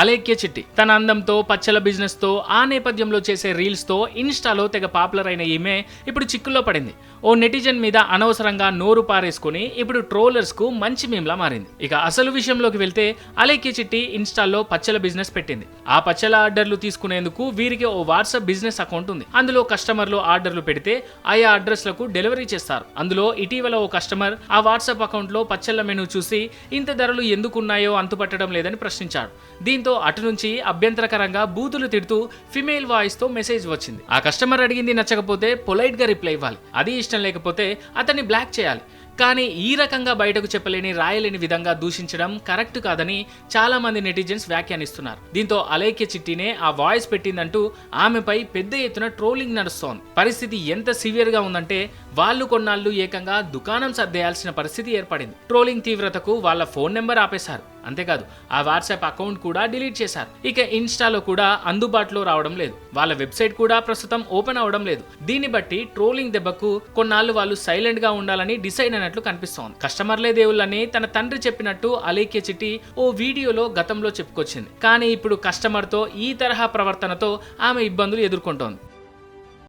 అలేఖ్య చిట్టి. తన అందంతో పచ్చల బిజినెస్తో ఆ నేపథ్యంలో చేసే రీల్స్తో ఇన్స్టాలో తెగ పాపులర్ అయిన ఈమె ఇప్పుడు చిక్కుల్లో పడింది. ఓ నెటిజన్ మీద అనవసరంగా నోరు పారేసుకుని ఇప్పుడు ట్రోలర్స్కు మంచి మేమ్లా మారింది. ఇక అసలు విషయంలోకి వెళ్తే అలేఖ్య చిట్టి ఇన్స్టాల్లో పచ్చల బిజినెస్ పెట్టింది. ఆ పచ్చల ఆర్డర్లు తీసుకునేందుకు వీరికి ఓ వాట్సాప్ బిజినెస్ అకౌంట్ ఉంది. అందులో కస్టమర్లు ఆర్డర్లు పెడితే ఆయా అడ్రస్లకు డెలివరీ చేస్తారు. అందులో ఇటీవల ఓ కస్టమర్ ఆ వాట్సాప్ అకౌంట్లో పచ్చళ్ళ మెనూ చూసి ఇంత ధరలు ఎందుకున్నాయో అంతుపట్టడం లేదని ప్రశ్నించాడు. దీంతో అటు నుంచి అభ్యంతరకరంగా బూతులు తిడుతూ ఫిమేల్ వాయిస్తో మెసేజ్ వచ్చింది. ఆ కస్టమర్ అడిగింది నచ్చకపోతే పొలైట్గా రిప్లై ఇవ్వాలి. అది ఇష్టం లేకపోతే అతన్ని బ్లాక్ చేయాలి. కానీ ఈ రకంగా బయటకు చెప్పలేని రాయలేని విధంగా దూషించడం కరెక్ట్ కాదని చాలా మంది నెటిజన్స్ వ్యాఖ్యానిస్తున్నారు. దీంతో అలైక్య చిట్టినే ఆ వాయిస్ పెట్టిందంటూ ఆమెపై పెద్ద ఎత్తున ట్రోలింగ్ నడుస్తోంది. పరిస్థితి ఎంత సివియర్గా ఉందంటే వాళ్ళు కొన్నాళ్ళు ఏకంగా దుకాణం సర్దేయాల్సిన పరిస్థితి ఏర్పడింది. ట్రోలింగ్ తీవ్రతకు వాళ్ళ ఫోన్ నెంబర్ ఆపేశారు. అంతేకాదు ఆ వాట్సాప్ అకౌంట్ కూడా డిలీట్ చేశారు. ఇక ఇన్స్టాలో కూడా అందుబాటులో రావడం లేదు. వాళ్ళ వెబ్సైట్ కూడా ప్రస్తుతం ఓపెన్ అవడం లేదు. దీన్ని బట్టి ట్రోలింగ్ దెబ్బకు కొన్నాళ్ళు వాళ్ళు సైలెంట్గా ఉండాలని డిసైడ్ అయినట్లు కనిపిస్తోంది. కస్టమర్లే దేవుళ్ళని తన తండ్రి చెప్పినట్టు అలేఖ్య చిట్టి ఓ వీడియోలో గతంలో చెప్పుకొచ్చింది. కానీ ఇప్పుడు కస్టమర్తో ఈ తరహా ప్రవర్తనతో ఆమె ఇబ్బందులు ఎదుర్కొంటోంది.